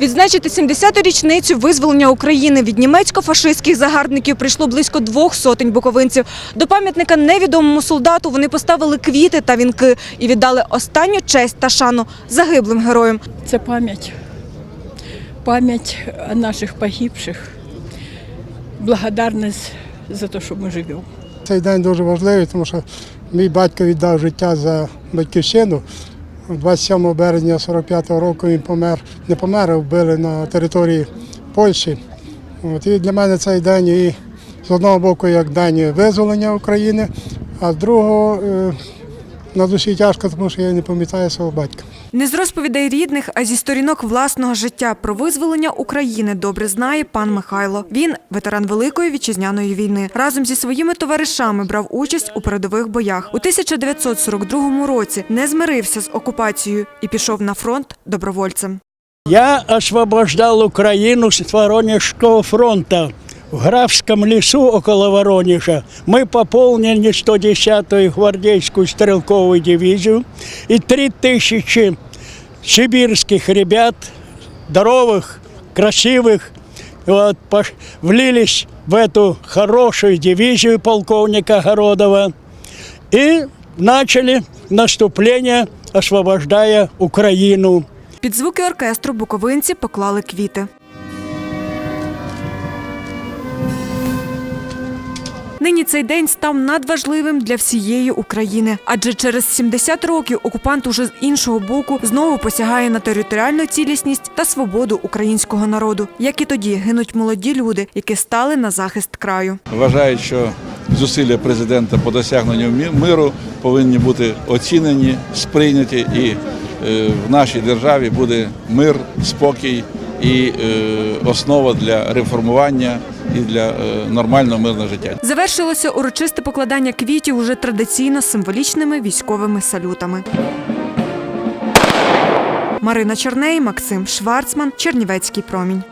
Відзначити 70-ту річницю визволення України від німецько-фашистських загарбників прийшло близько двох сотень буковинців. До пам'ятника невідомому солдату вони поставили квіти та вінки і віддали останню честь та шану загиблим героям. Це пам'ять. Пам'ять наших погибших. Благодарність за те, що ми живемо. Цей день дуже важливий, тому що мій батько віддав життя за батьківщину. 27 березня 45-го року він помер, не помер, а вбили на території Польщі. От, і для мене цей день і з одного боку як день визволення України, а з другого е, на душі тяжко, тому що я не пам'ятаю свого батька. Не з розповідей рідних, а зі сторінок власного життя про визволення України добре знає пан Михайло. Він ветеран Великої вітчизняної війни. Разом зі своїми товаришами брав участь у передових боях. У 1942 році не змирився з окупацією і пішов на фронт добровольцем. Я освобождал Украину с Воронежского фронта В Графском лесу около Воронежа мы пополнили 110-ю гвардейскую стрелковую дивизию и 3000 сибирских ребят, здоровых, красивых, вот, пош- влились в эту хорошую дивизию полковника Городова и начали наступление, освобождая Украину. Під звуки оркестру буковинці поклали квіти. Нині цей день став надважливим для всієї України, адже через 70 років окупант уже з іншого боку знову посягає на територіальну цілісність та свободу українського народу. Як і тоді гинуть молоді люди, які стали на захист краю. Вважають, що зусилля президента по досягненню миру повинні бути оцінені, сприйняті, і е, в нашій державі буде мир, спокій і е, основа для реформування і для е, нормального мирного життя. Завершилося урочисте покладання квітів уже традиційно символічними військовими салютами. Марина Черней, Максим Шварцман, Чернівецький промінь.